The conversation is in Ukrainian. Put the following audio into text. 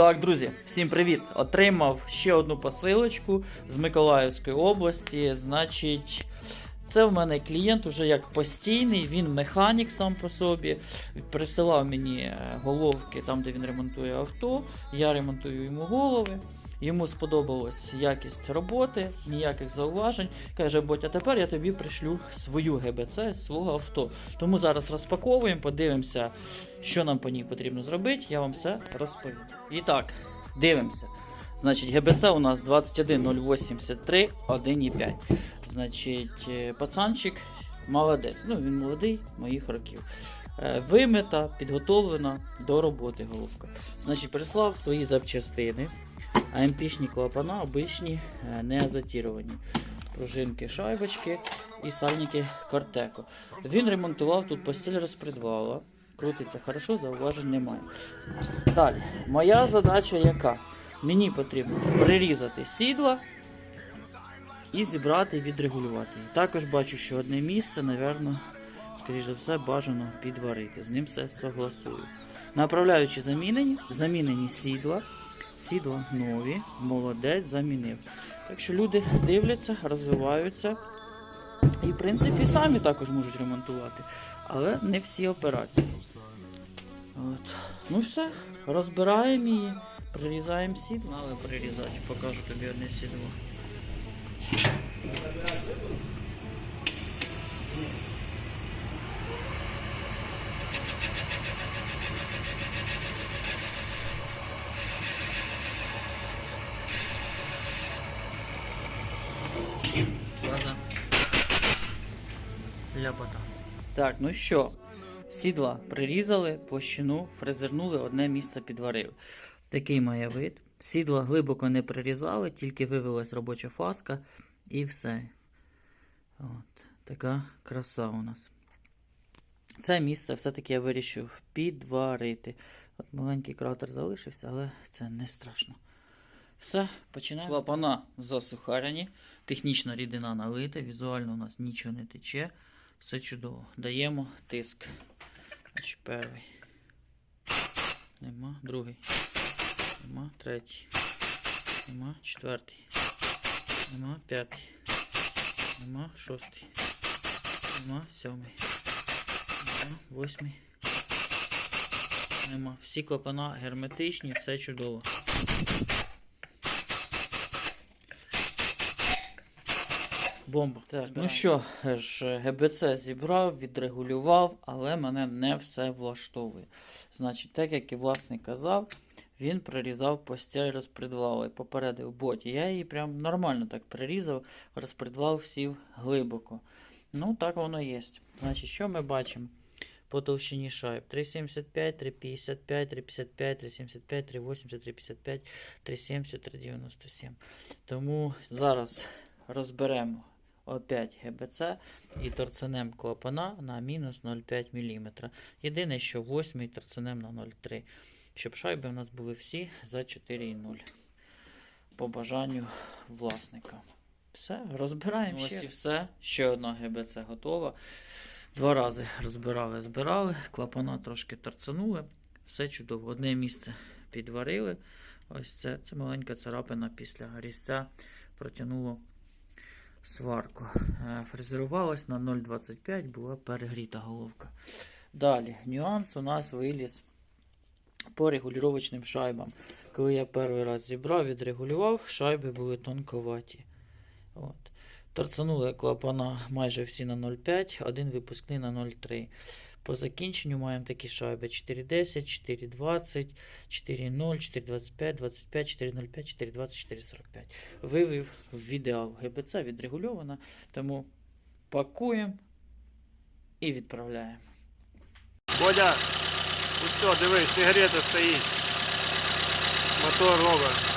Так, друзі, всім привіт! Отримав ще одну посилочку з Миколаївської області. Значить, це в мене клієнт уже як постійний, він механік сам по собі. Присилав мені е, головки там, де він ремонтує авто. Я ремонтую йому голови. Йому сподобалась якість роботи, ніяких зауважень. Каже, Ботя, тепер я тобі пришлю свою ГБЦ, свого авто. Тому зараз розпаковуємо, подивимося, що нам по ній потрібно зробити. Я вам все розповім. І так, дивимося. Значить, ГБЦ у нас 21083 1,5. Значить, е, пацанчик молодець. Ну, він молодий, моїх років. Е, Вимита, підготовлена до роботи головка. Значить, прислав свої запчастини. АМПшні клапана обичні, е, не азотіровані. Пружинки, шайбочки і сальники Кортеко. Він ремонтував тут постіль розпредвала. Крутиться хорошо, зауважень немає. Далі, моя задача яка? Мені потрібно прирізати сідла і зібрати і відрегулювати. Також бачу, що одне місце, напевно, скоріш за все, бажано підварити. З ним все согласую. Направляючи замінені, замінені сідла. Сідла нові, молодець замінив. Так що люди дивляться, розвиваються. І, в принципі, самі також можуть ремонтувати. Але не всі операції. От. Ну все, розбираємо її, прирізаємо сідло, але прирізати, покажу тобі одне сідло. Так, ну що, сідла прирізали, площину, фрезернули, одне місце підварили. Такий має вид. Сідла глибоко не прирізали, тільки вивелась робоча фаска і все. От, така краса у нас. Це місце все-таки я вирішив підварити. От маленький кратер залишився, але це не страшно. Все, починаємо. Клапана засухарені, технічна рідина налита, візуально у нас нічого не тече. Все чудово. Даємо тиск. Значить, перший. Нема. Другий. Нема. Третій. Нема. Четвертий. Нема. П'ятий. Нема. Шостий. Нема. Сьомий. Нема. Восьмий. Нема. Всі клапана герметичні, все чудово. Бомба. Так, ну що ж, ГБЦ зібрав, відрегулював, але мене не все влаштовує. Значить, так як і власник казав, він прирізав постіль розпредвал і попередив боті. Я її прям нормально так прирізав, розпредвал сів глибоко. Ну, так воно є. Значить, що ми бачимо? По толщині шайб 3,75, 3,55, 3,55, 3,75, 3,80, 3,55, 3,70, 3,97. Тому зараз розберемо опять ГБЦ і торценем клапана на мінус 0,5 мм. Єдине, що 8 торценем на 0,3 щоб шайби у нас були всі за 4,0 по бажанню власника. Все, розбираємо. Ось і все. Ще одна ГБЦ готова. Два рази розбирали, збирали, клапана трошки торцанули. Все чудово. Одне місце підварили. Ось це, це маленька царапина після різця протягнуло сварку. Е, Фрезерувалась на 0,25, була перегріта головка. Далі, нюанс у нас виліз по регулювачним шайбам. Коли я перший раз зібрав, відрегулював, шайби були тонковаті. От. Торцанули клапана майже всі на 0,5, один випускний на 0,3. По закінченню маємо такі шайби 410, 420, 4.0, 425, 25, 405, 420, 445. Вивів в ідеал. ГБЦ відрегульована, тому пакуємо і відправляємо. Бодя, ну все, дивись, сигарета стоїть. Мотор робить.